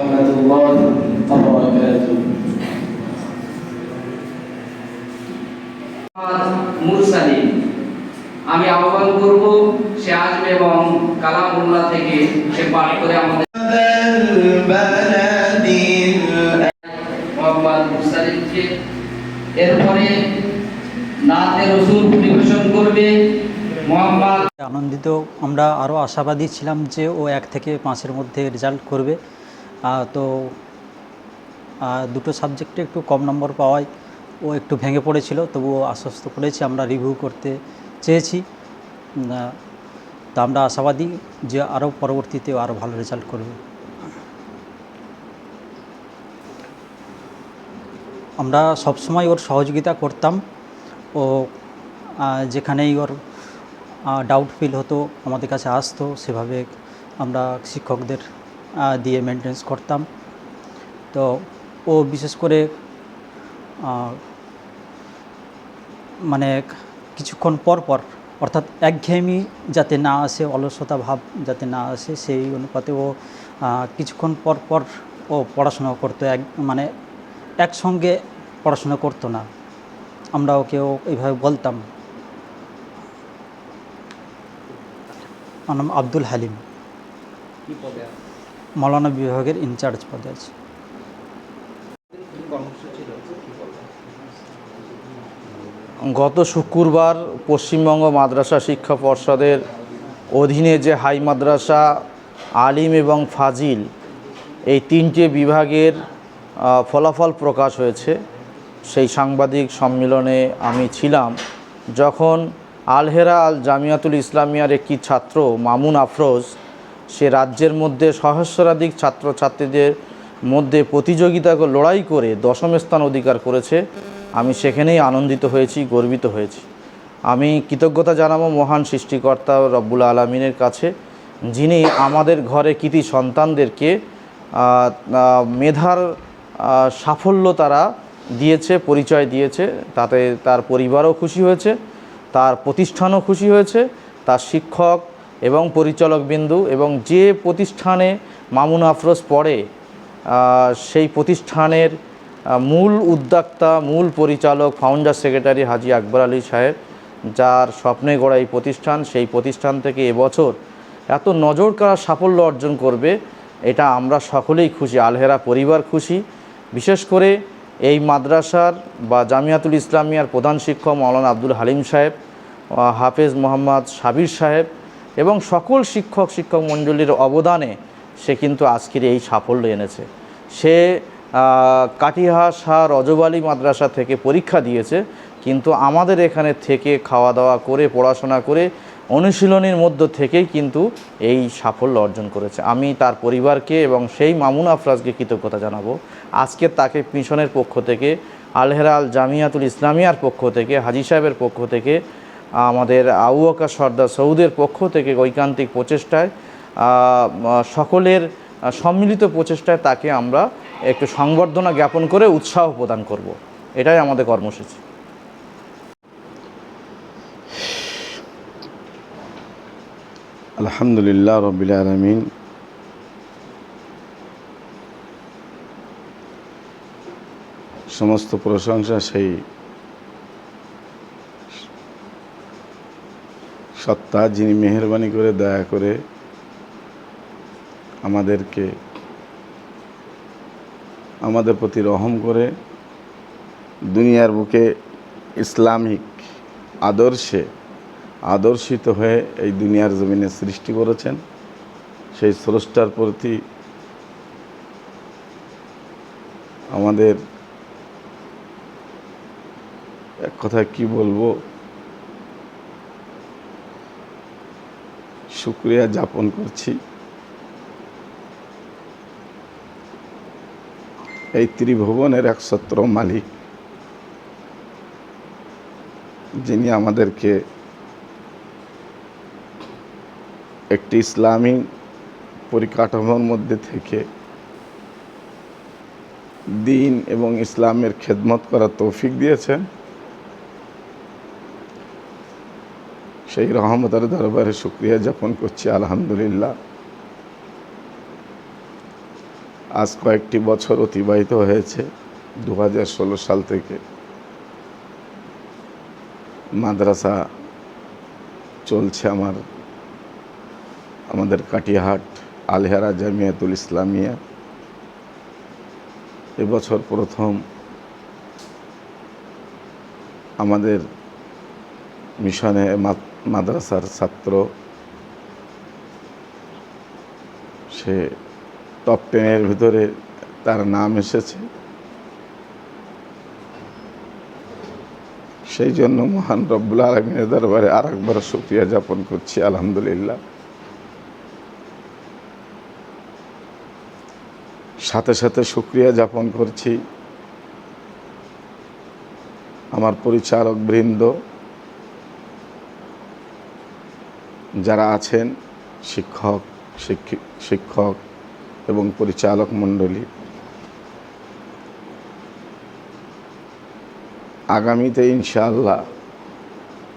ورحمة الله وبركاته মুরসালিন আমি আহ্বান করব সে আসবে এবং কালামুল্লাহ থেকে সে পাঠ করে আমাদের মোহাম্মদ মুরসালিনকে এরপরে নাতে রসুল পরিবেশন করবে মোহাম্মদ আনন্দিত আমরা আরও আশাবাদী ছিলাম যে ও এক থেকে পাঁচের মধ্যে রেজাল্ট করবে আহ, তো দুটো সাবজেক্টে একটু কম নম্বর পাওয়ায় ও একটু ভেঙে পড়েছিল, তবুও আশ্বস্ত করেছি আমরা রিভিউ করতে চেয়েছি। তো আমরা আশাবাদী যে আরও পরবর্তীতে আরও ভালো রেজাল্ট করবে। আমরা সবসময় ওর সহযোগিতা করতাম। ও যেখানেই ওর ডাউট ফিল হতো, আমাদের কাছে আসতো, সেভাবে আমরা শিক্ষকদের দিয়ে মেনটেন্স করতাম। তো ও বিশেষ করে মানে কিছুক্ষণ পর পর, অর্থাৎ একঘেয়েমি যাতে না আসে, অলসতা ভাব যাতে না আসে, সেই অনুপাতে ও কিছুক্ষণ পর পর ও পড়াশোনা করতো। এক মানে একসঙ্গে পড়াশোনা করতো না। আমরা ওকে ও এইভাবে বলতাম। আমার নাম আব্দুল হালিম। মৌলানা বিভাগের ইনচার্জ পদে আছে। গত শুক্রবার পশ্চিমবঙ্গ মাদ্রাসা শিক্ষা পর্ষদের অধীনে যে হাই মাদ্রাসা, আলিম এবং ফাজিল এই তিনটে বিভাগের ফলাফল প্রকাশ হয়েছে, সেই সাংবাদিক সম্মেলনে আমি ছিলাম, যখন আলহেরা আল জামিয়াতুল ইসলামিয়ার একটি ছাত্র, মামুন আফরোজ সে রাজ্যের মধ্যে সহস্রাধিক ছাত্রছাত্রীদের মধ্যে প্রতিযোগিতা লড়াই করে দশম স্থান অধিকার করেছে। আমি সেখানেই আনন্দিত হয়েছি, গর্বিত হয়েছি। আমি কৃতজ্ঞতা জানাব মহান সৃষ্টিকর্তা রব্বুল আলমিনের কাছে, যিনি আমাদের ঘরে কৃতি সন্তানদেরকে মেধার সাফল্য তারা দিয়েছে, পরিচয় দিয়েছে। তাতে তার পরিবারও খুশি হয়েছে, তার প্রতিষ্ঠানও খুশি হয়েছে, তার শিক্ষক এবং পরিচালক বিন্দু এবং যে প্রতিষ্ঠানে মামুন আফরোজ পড়ে সেই প্রতিষ্ঠানের মূল উদ্যোক্তা, মূল পরিচালক ফাউন্ডার সেক্রেটারি হাজি আকবর আলী সাহেব, যার স্বপ্নে গড়া এই প্রতিষ্ঠান, সেই প্রতিষ্ঠান থেকে এবছর এত নজর কাড়া সাফল্য অর্জন করবে, এটা আমরা সকলেই খুশি, আলহেরা পরিবার খুশি। বিশেষ করে এই মাদ্রাসার বা জামিয়াতুল ইসলামিয়ার প্রধান শিক্ষক মাওলানা আব্দুল হালিম সাহেব হাফেজ মোহাম্মদ সাবির সাহেব এবং সকল শিক্ষক শিক্ষক মণ্ডলীর অবদানে সে কিন্তু আজকের এই সাফল্য এনেছে। সে আহ, কাটিহা শাহ রজবালি মাদ্রাসা থেকে পরীক্ষা দিয়েছে কিন্তু আমাদের এখানে থেকে খাওয়া দাওয়া করে পড়াশোনা করে অনুশীলনের মধ্য থেকেই কিন্তু এই সাফল্য অর্জন করেছে। আমি তার পরিবারকে এবং সেই মামুন আফরাজকে কৃতজ্ঞতা জানাব। আজকে তাকে মিশনের পক্ষ থেকে আলহেরা আল জামিয়াতুল ইসলামিয়ার পক্ষ থেকে হাজি সাহেবের পক্ষ থেকে আমাদের আউয়াকা সর্দার সৌদের পক্ষ থেকে ঐকান্তিক প্রচেষ্টায় সকলের সম্মিলিত প্রচেষ্টায় তাকে আমরা একটু সংবর্ধনা জ্ঞাপন করে উৎসাহ প্রদান করব। এটাই আমাদের কর্মসূচি আলহামদুলিল্লাহ রবিল আলমিন সমস্ত প্রশংসা সেই সত্তা, যিনি মেহরবানি করে দয়া করে আমাদেরকে, আমাদের প্রতি রহম করে দুনিয়ার বুকে ইসলামিক আদর্শে আদর্শিত হয়ে এই দুনিয়ার জমিনে সৃষ্টি করেছেন। সেই স্রষ্টার প্রতি আমাদের এক কথা কি বলব? শুক্রিয়া যাপন করছি। এই ত্রিভুবনের একছত্র মালিক, যিনি আমাদেরকে একটি ইসলামী পরিকাঠামোর মধ্যে থেকে দিন এবং ইসলামের খেদমত করার তৌফিক দিয়েছেন। সেই রহমতের দরবারে শুক্রিয়া যাপন করছি, আলহামদুলিল্লাহ। আজ কয়েকটি বছর অতিবাহিত হয়েছে দু সাল থেকে। মাদ্রাসা চলছে আমার, আমাদের কাটিয়াহাট আলহেরা জামিয়াতুল ইসলামিয়া। এবছর প্রথম আমাদের মিশনে মা- মাদ্রাসার ছাত্র। সে টপ টেনের ভিতরে তার নাম এসেছে। সেই জন্য মহান রব্বুল আলমিনের দরবারে আর একবার সুক্রিয়া যাপন করছি, আলহামদুলিল্লাহ। সাথে সাথে সুক্রিয়া যাপন করছি। আমার পরিচালক বৃন্দ যারা আছেন, শিক্ষক, শিক্ষি- শিক্ষক এবং পরিচালক মণ্ডলী, আগামীতে ইনশাআল্লাহ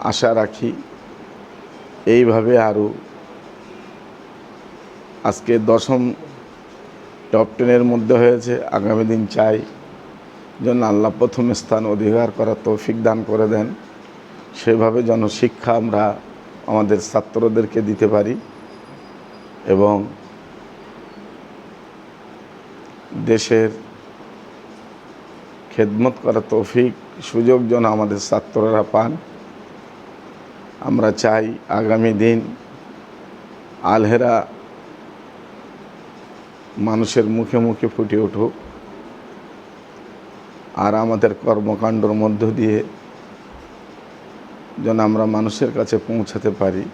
আশা রাখি এইভাবে আরও আজকে দশম টপ টেনের মধ্যে হয়েছে। আগামী দিন চাই যেন আল্লাহ প্রথম স্থান অধিকার করার তৌফিক দান করে দেন। সেভাবে যেন শিক্ষা আমরা আমাদের ছাত্রদেরকে দিতে পারি এবং দেশের খেদমত করা তৌফিক, সুযোগ যেন আমাদের ছাত্ররা পান। আমরা চাই আগামী দিন আলহেরা মানুষের মুখে মুখে ফুটে উঠুক। আর আমাদের কর্মকাণ্ডর মধ্য দিয়ে যেন আমরা মানুষের কাছে পৌঁছাতে পারি।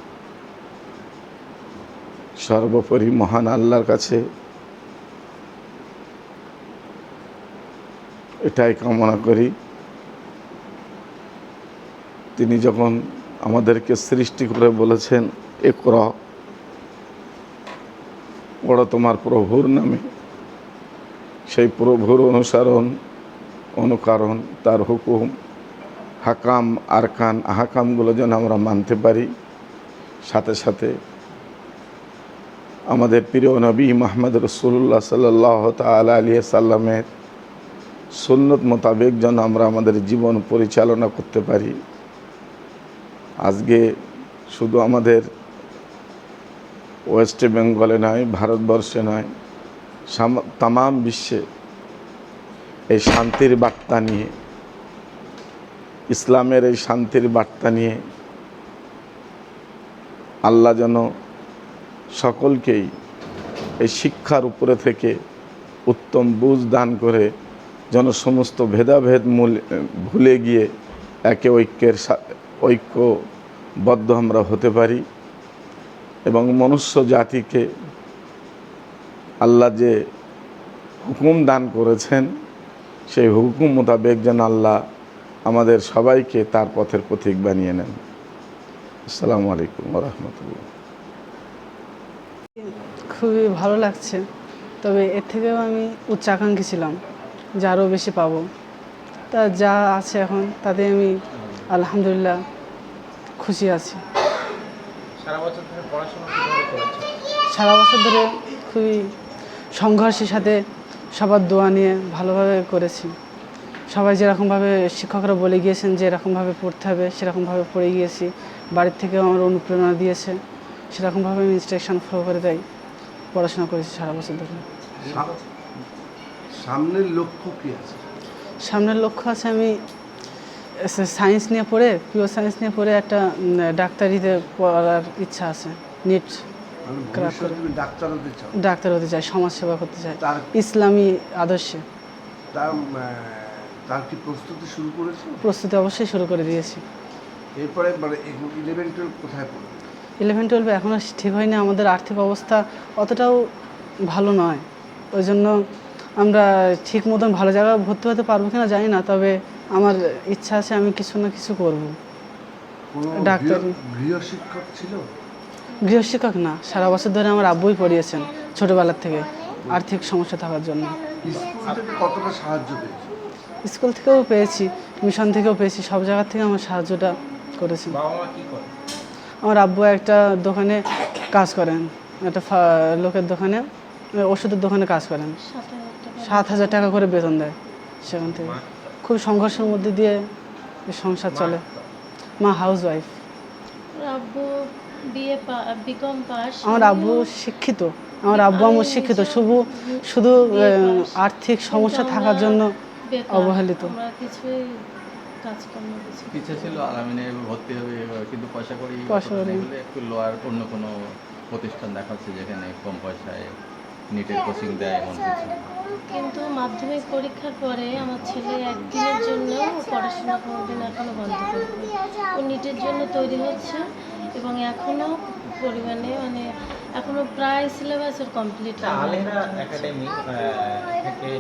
সর্বোপরি মহান আল্লাহর কাছে এটাই কামনা করি। তিনি যখন আমাদেরকে সৃষ্টি করে বলেছেন এ কর তোমার প্রভুর নামে। সেই প্রভুর অনুসরণ, অনুকরণ, তার হুকুম হাকাম, আরকান, আহাকামগুলো যেন আমরা মানতে পারি। সাথে সাথে আমাদের প্রিয় নবী মাহমদ রসুল্লাহ সাল্লাহ তালা আলিয়া সাল্লামের সুন্নত মোতাবেক যেন আমরা আমাদের জীবন পরিচালনা করতে পারি। আজকে শুধু আমাদের ওয়েস্ট বেঙ্গলে নয়, ভারতবর্ষে নয় তামাম বিশ্বে এই শান্তির বার্তা নিয়ে ইসলামের এই শান্তির বার্তা নিয়ে আল্লাহ যেন সকলকেই এই শিক্ষার উপরে থেকে উত্তম বুঝ দান করে যেন সমস্ত ভেদাভেদ মূল ভুলে গিয়ে একে ঐক্যের ঐক্যবদ্ধ আমরা হতে পারি এবং মনুষ্য জাতিকে আল্লাহ যে হুকুম দান করেছেন, সেই হুকুম মোতাবেক যেন আল্লাহ আমাদের সবাইকে তার পথের পথিক বানিয়ে নেন। আসসালামু আলাইকুম রহমতুল্লাহ। খুবই ভালো লাগছে তবে এর থেকেও আমি উচ্চাকাঙ্ক্ষী ছিলাম যে আরও বেশি পাবো। তা যা আছে এখন তাতে আমি আলহামদুলিল্লাহ খুশি আছি। সারা বছর ধরে খুবই সংঘর্ষের সাথে সবার দোয়া নিয়ে ভালোভাবে করেছি। সবাই যেরকমভাবে শিক্ষকরা বলে গিয়েছেন যে এরকমভাবে পড়তে হবে সেরকমভাবে পড়ে গিয়েছি। বাড়ির থেকেও আমার অনুপ্রেরণা দিয়েছে। সেরকমভাবে আমি ইনস্ট্রাকশন ফলো করে দেয় পড়াশোনা করেছি সারা বছর ধরে। সামনের লক্ষ্য কি আছে? সামনের লক্ষ্য আছে আমি সায়েন্স নিয়ে পড়ে পিওর সায়েন্স নিয়ে পড়ে একটা ডাক্তারিতে পড়ার ইচ্ছা আছে। নিট মানে ডাক্তার হতে চাই সমাজসেবা করতে চাই। ইসলামী আদর্শে। তার কি প্রস্তুতি শুরু করেছ? প্রস্তুতি অবশ্যই শুরু করে দিয়েছি। এরপরে মানে ইলেভেন টুয়েলভ কোথায় পড়বে ইলেভেন টুয়েলভে এখনও ঠিক হয়নি। আমাদের আর্থিক অবস্থা অতটাও ভালো নয়। ওই জন্য আমরা ঠিক মতন ভালো জায়গায় ভর্তি হতে পারব কিনা জানি না তবে আমার ইচ্ছা আছে আমি কিছু না কিছু করব। ডাক্তারি। গৃহ- গৃহশিক্ষক ছিল? গৃহশিক্ষক না। সারা বছর ধরে আমার আব্বুই পড়িয়েছেন ছোটোবেলার থেকে আর্থিক সমস্যা থাকার জন্য। কতটা সাহায্য পেয়েছ? স্কুল থেকেও পেয়েছি মিশন থেকেও পেয়েছি সব জায়গা থেকে আমার সাহায্যটা করেছে। আমার আব্বু একটা দোকানে কাজ করেন একটা ফা- লোকের দোকানে ওষুধের দোকানে কাজ করেন। সাত হাজার টাকা করে বেতন দেয় সেখান থেকে। খুব সংঘর্ষের মধ্যে দিয়ে সংসার চলে। মা হাউস ওয়াইফ আমার আব্বু শিক্ষিত। আমার আব্বু আমার শিক্ষিত। শুধু শুধু আর্থিক সমস্যা থাকার জন্য অবহেলিত। আমরা কিছুই কাজকর্ম কিছু ইচ্ছা ছিল আলামিনে ভর্তি হবে কিন্তু পয়সা করি পয়সা কড়ি। একটু লোয়ার অন্য কোনো প্রতিষ্ঠান দেখাচ্ছে যেখানে কম পয়সায় নিটের কোচিং দেয় এমন কিছু। কিন্তু মাধ্যমিক পরীক্ষার পরে আমার ছেলে একদিনের জন্য পড়াশোনা কোনোদিন এখনও বন্ধ করবে ও নিটের জন্য তৈরি হচ্ছে। এবং এখনও পরিমাণে মানে এখনও প্রায় সিলেবাস ওর কমপ্লিট আলেরা একাডেমি থেকে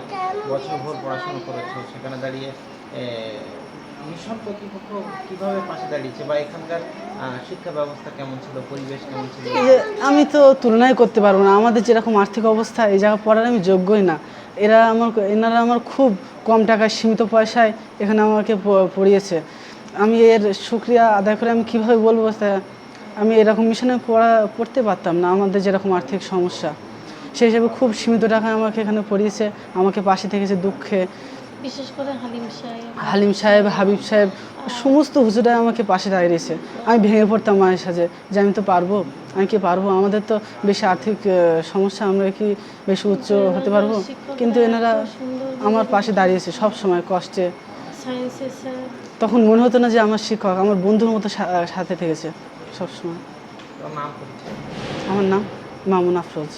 বছরভর পড়াশোনা করেছ সেখানে দাঁড়িয়ে মিশন কর্তৃপক্ষ কীভাবে পাশে দাঁড়িয়েছে বা এখানকার শিক্ষা ব্যবস্থা কেমন ছিল পরিবেশ কেমন ছিল? আমি তো তুলনাই করতে পারব না। আমাদের যেরকম আর্থিক অবস্থা এই জায়গা পড়ার আমি যোগ্যই না। এরা আমার এনারা আমার খুব কম টাকায় সীমিত পয়সায় এখানে আমাকে প- পড়িয়েছে। আমি এর সুক্রিয়া আদায় করে আমি কীভাবে বলব তা আমি এরকম মিশনে পড়া পড়তে পারতাম না। আমাদের যেরকম আর্থিক সমস্যা সেই হিসেবে খুব সীমিত টাকায় আমাকে এখানে পড়িয়েছে। আমাকে পাশে থেকেছে দুঃখে। বিশেষ করে হালিম সাহেব। হালিম সাহেব হাবিব সাহেব সমস্ত হুজুরাই আমাকে পাশে দাঁড়িয়েছে। আমি ভেঙে পড়তাম মায়ের সাথে যে আমি তো পারব। আমি কি পারব? আমাদের তো বেশি আর্থিক সমস্যা আমরা কি বেশি উচ্চ হতে পারব? কিন্তু এনারা আমার পাশে দাঁড়িয়েছে সব সময় কষ্টে তখন মনে হতো না যে আমার শিক্ষক আমার বন্ধুর মতো সাথে থেকেছে। সবসময়। আমার নাম মামুন আফরোজ।